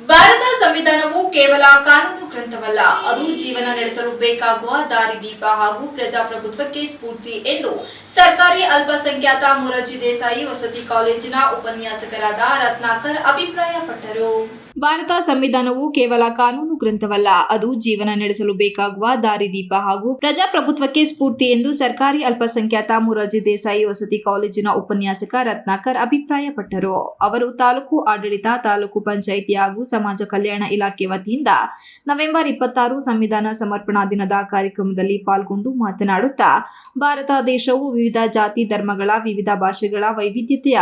ಭಾರತ ಸಂವಿಧಾನವು ಕೇವಲ ಕಾನೂನು ಗ್ರಂಥವಲ್ಲ, ಅದು ಜೀವನ ನಡೆಸಲು ಬೇಕಾಗುವ ದಾರಿದೀಪ ಹಾಗೂ ಪ್ರಜಾಪ್ರಭುತ್ವಕ್ಕೆ ಸ್ಫೂರ್ತಿ ಎಂದು ಸರ್ಕಾರಿ ಅಲ್ಪಸಂಖ್ಯಾತ ಮೊರಾರ್ಜಿ ದೇಸಾಯಿ ವಸತಿ ಕಾಲೇಜಿನ ಉಪನ್ಯಾಸಕರಾದ ರತ್ನಾಕರ್ ಅಭಿಪ್ರಾಯಪಟ್ಟರು. ಭಾರತ ಸಂವಿಧಾನವು ಕೇವಲ ಕಾನೂನು ಗ್ರಂಥವಲ್ಲ, ಅದು ಜೀವನ ನಡೆಸಲು ಬೇಕಾಗುವ ದಾರಿದೀಪ ಹಾಗೂ ಪ್ರಜಾಪ್ರಭುತ್ವಕ್ಕೆ ಸ್ಫೂರ್ತಿ ಎಂದು ಸರ್ಕಾರಿ ಅಲ್ಪಸಂಖ್ಯಾತ ಮುರಾರ್ಜಿ ದೇಸಾಯಿ ವಸತಿ ಕಾಲೇಜಿನ ಉಪನ್ಯಾಸಕ ರತ್ನಾಕರ್ ಅಭಿಪ್ರಾಯಪಟ್ಟರು. ಅವರು ತಾಲೂಕು ಆಡಳಿತ, ತಾಲೂಕು ಪಂಚಾಯಿತಿ ಹಾಗೂ ಸಮಾಜ ಕಲ್ಯಾಣ ಇಲಾಖೆ ವತಿಯಿಂದ ನವೆಂಬರ್ ಇಪ್ಪತ್ತಾರು ಸಂವಿಧಾನ ಸಮರ್ಪಣಾ ದಿನದ ಕಾರ್ಯಕ್ರಮದಲ್ಲಿ ಪಾಲ್ಗೊಂಡು ಮಾತನಾಡುತ್ತಾ, ಭಾರತ ದೇಶವು ವಿವಿಧ ಜಾತಿ ಧರ್ಮಗಳ, ವಿವಿಧ ಭಾಷೆಗಳ ವೈವಿಧ್ಯತೆಯ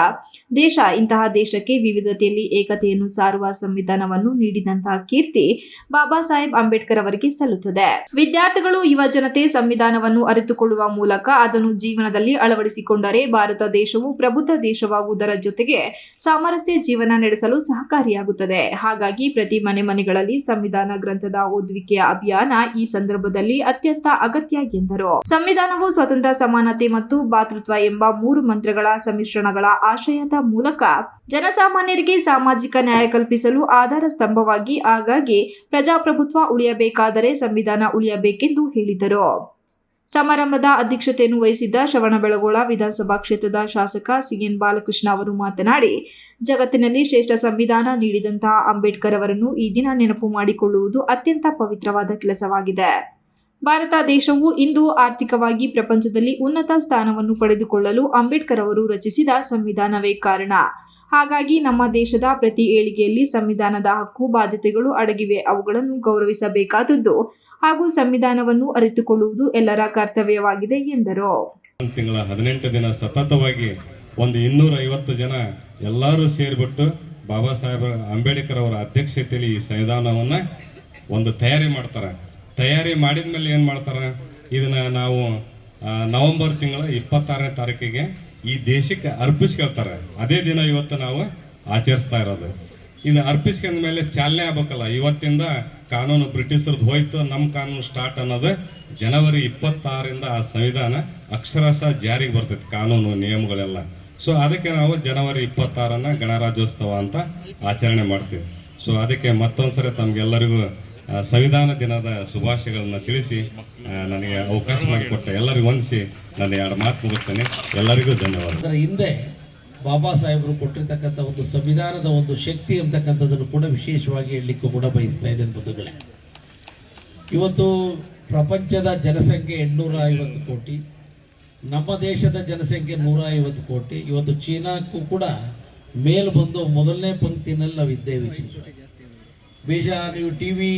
ದೇಶ. ಇಂತಹ ದೇಶಕ್ಕೆ ವಿವಿಧತೆಯಲ್ಲಿ ಏಕತೆಯನ್ನು ಸಾರುವ ಸಂವಿಧಾನವನ್ನು ನೀಡಿದಂತಹ ಕೀರ್ತಿ ಬಾಬಾ ಸಾಹೇಬ್ ಅಂಬೇಡ್ಕರ್ ಅವರಿಗೆ ಸಲ್ಲುತ್ತದೆ. ವಿದ್ಯಾರ್ಥಿಗಳು, ಯುವ ಜನತೆ ಸಂವಿಧಾನವನ್ನು ಅರಿತುಕೊಳ್ಳುವ ಮೂಲಕ ಅದನ್ನು ಜೀವನದಲ್ಲಿ ಅಳವಡಿಸಿಕೊಂಡರೆ ಭಾರತ ದೇಶವು ಪ್ರಬುದ್ಧ ದೇಶವಾಗುವುದರ ಜೊತೆಗೆ ಸಾಮರಸ್ಯ ಜೀವನ ನಡೆಸಲು ಸಹಕಾರಿಯಾಗುತ್ತದೆ. ಹಾಗಾಗಿ ಪ್ರತಿ ಮನೆ ಮನೆಗಳಲ್ಲಿ ಸಂವಿಧಾನ ಗ್ರಂಥದ ಓದುವಿಕೆಯ ಅಭಿಯಾನ ಈ ಸಂದರ್ಭದಲ್ಲಿ ಅತ್ಯಂತ ಅಗತ್ಯ ಎಂದರು. ಸಂವಿಧಾನವು ಸ್ವತಂತ್ರ, ಸಮಾನತೆ ಮತ್ತು ಭಾತೃತ್ವ ಎಂಬ ಮೂರು ಮಂತ್ರಗಳ ಸಮ್ಮಿಶ್ರಣಗಳ ಆಶಯದ ಮೂಲಕ ಜನಸಾಮಾನ್ಯರಿಗೆ ಸಾಮಾಜಿಕ ನ್ಯಾಯ ಕಲ್ಪಿಸಲು ಆಧಾರ ಸ್ತಂಭವಾಗಿ ಹಾಗಾಗಿ ಪ್ರಜಾಪ್ರಭುತ್ವ ಉಳಿಯಬೇಕಾದರೆ ಸಂವಿಧಾನ ಉಳಿಯಬೇಕೆಂದು ಹೇಳಿದರು. ಸಮಾರಂಭದ ಅಧ್ಯಕ್ಷತೆಯನ್ನು ವಹಿಸಿದ್ದ ಶ್ರವಣಬೆಳಗೊಳ ವಿಧಾನಸಭಾ ಕ್ಷೇತ್ರದ ಶಾಸಕ ಸಿಎನ್ ಬಾಲಕೃಷ್ಣ ಅವರು ಮಾತನಾಡಿ, ಜಗತ್ತಿನಲ್ಲಿ ಶ್ರೇಷ್ಠ ಸಂವಿಧಾನ ನೀಡಿದಂತಹ ಅಂಬೇಡ್ಕರ್ ಅವರನ್ನು ಈ ದಿನ ನೆನಪು ಮಾಡಿಕೊಳ್ಳುವುದು ಅತ್ಯಂತ ಪವಿತ್ರವಾದ ಕೆಲಸವಾಗಿದೆ. ಭಾರತ ದೇಶವು ಇಂದು ಆರ್ಥಿಕವಾಗಿ ಪ್ರಪಂಚದಲ್ಲಿ ಉನ್ನತ ಸ್ಥಾನವನ್ನು ಪಡೆದುಕೊಳ್ಳಲು ಅಂಬೇಡ್ಕರ್ ಅವರು ರಚಿಸಿದ ಸಂವಿಧಾನವೇ ಕಾರಣ. ಹಾಗಾಗಿ ನಮ್ಮ ದೇಶದ ಪ್ರತಿ ಏಳಿಗೆಯಲ್ಲಿ ಸಂವಿಧಾನದ ಹಕ್ಕು ಬಾಧ್ಯತೆಗಳು ಅಡಗಿವೆ. ಅವುಗಳನ್ನು ಗೌರವಿಸಬೇಕಾದದ್ದು ಹಾಗೂ ಸಂವಿಧಾನವನ್ನು ಅರಿತುಕೊಳ್ಳುವುದು ಎಲ್ಲರ ಕರ್ತವ್ಯವಾಗಿದೆ ಎಂದರು. ತಿಂಗಳ ಹದಿನೆಂಟು ದಿನ ಸತತವಾಗಿ ಒಂದು ಇನ್ನೂರ ಐವತ್ತು ಜನ ಎಲ್ಲರೂ ಸೇರಿಬಿಟ್ಟು ಬಾಬಾ ಸಾಹೇಬ್ ಅಂಬೇಡ್ಕರ್ ಅವರ ಅಧ್ಯಕ್ಷತೆಯಲ್ಲಿ ಈ ಸಂವಿಧಾನವನ್ನ ಒಂದು ತಯಾರಿ ಮಾಡ್ತಾರೆ. ತಯಾರಿ ಮಾಡಿದ ಮೇಲೆ ಏನು ಮಾಡ್ತಾರೆ? ಇದನ್ನ ನಾವು ನವೆಂಬರ್ ತಿಂಗಳ ಇಪ್ಪತ್ತಾರನೇ ತಾರೀಕಿಗೆ ಈ ದೇಶಕ್ಕೆ ಅರ್ಪಿಸ್ಕೊಳ್ತಾರೆ ಅದೇ ದಿನ ಇವತ್ತು ನಾವು ಆಚರಿಸ್ತಾ ಇರೋದು. ಇದು ಅರ್ಪಿಸ್ಕೊಂಡ ಮೇಲೆ ಚಾಲನೆ ಆಗ್ಬೇಕಲ್ಲ. ಇವತ್ತಿಂದ ಕಾನೂನು ಬ್ರಿಟಿಷರದ್ದು ಹೋಯ್ತು. ನಮ್ಮ ಕಾನೂನು ಸ್ಟಾರ್ಟ್ ಅನ್ನೋದು ಜನವರಿ ಇಪ್ಪತ್ತಾರರಿಂದ ಆ ಸಂವಿಧಾನ ಅಕ್ಷರಶಃ ಜಾರಿಗೆ ಬರ್ತೈತೆ ಕಾನೂನು ನಿಯಮಗಳೆಲ್ಲ. ಸೊ ಅದಕ್ಕೆ ನಾವು ಜನವರಿ ಇಪ್ಪತ್ತಾರನ್ನು ಗಣರಾಜ್ಯೋತ್ಸವ ಅಂತ ಆಚರಣೆ ಮಾಡ್ತೀವಿ. ಸೊ ಅದಕ್ಕೆ ಮತ್ತೊಂದ್ಸರಿ ತಮ್ಗೆಲ್ಲರಿಗೂ ಆ, ಸಂವಿಧಾನ ದಿನದ ಶುಭಾಶಯಗಳನ್ನು ತಿಳಿಸಿ ನನಗೆ ಅವಕಾಶ ಮಾಡಿಕೊಟ್ಟ ಎಲ್ಲರಿಗೂ ವಂದಿಸಿ ನಾನು ಎರಡು ಮಾತು ಮುಗಿಸ್ತೇನೆ. ಎಲ್ಲರಿಗೂ ಧನ್ಯವಾದ ಹಿಂದೆ ಬಾಬಾ ಸಾಹೇಬರು ಕೊಟ್ಟಿರ್ತಕ್ಕಂಥ ಒಂದು ಸಂವಿಧಾನದ ಒಂದು ಶಕ್ತಿ ಅಂತಕ್ಕಂಥದ್ದನ್ನು ಕೂಡ ವಿಶೇಷವಾಗಿ ಹೇಳಲಿಕ್ಕೂ ಕೂಡ ಬಯಸ್ತಾ ಇದ್ದೇನೆ ಬಂಧುಗಳೇ. ಇವತ್ತು ಪ್ರಪಂಚದ ಜನಸಂಖ್ಯೆ ಎಂಟುನೂರ ಐವತ್ತು ಕೋಟಿ, ನಮ್ಮ ದೇಶದ ಜನಸಂಖ್ಯೆ ನೂರ ಐವತ್ತು ಕೋಟಿ, ಇವತ್ತು ಚೀನಾಕ್ಕೂ ಕೂಡ ಮೇಲ್ ಬಂದು ಮೊದಲನೇ ಪಂಕ್ತಿನಲ್ಲಿ ನಾವು ಇದ್ದೇವೆ ವಿಶೇಷವಾಗಿ. ಬಹುಶಃ ನೀವು ಟಿವಿ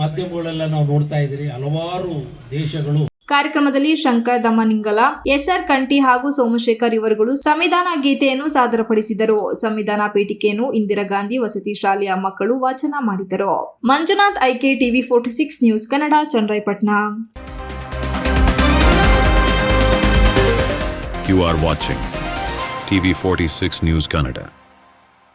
ಮಾಧ್ಯಮಗಳೆಲ್ಲ ನಾವು ನೋಡ್ತಾ ಇದ್ದೀರಿ. ಹಲವಾರು ದೇಶಗಳು ಕಾರ್ಯಕ್ರಮದಲ್ಲಿ ಶಂಕರ್ ದಮನಿಂಗಲ ಎಸ್ಆರ್ ಕಂಟಿ ಹಾಗೂ ಸೋಮಶೇಖರ್ ಇವರುಗಳು ಸಂವಿಧಾನ ಗೀತೆಯನ್ನು ಸಾದರಪಡಿಸಿದರು. ಸಂವಿಧಾನ ಪೀಠಿಕೆಯನ್ನು ಇಂದಿರಾ ಗಾಂಧಿ ವಸತಿ ಶಾಲೆಯ ಮಕ್ಕಳು ವಾಚನ ಮಾಡಿದರು. Manjunath IK TV forty six news Kannada Channarayapatna. You are watching TV46 News Kannada.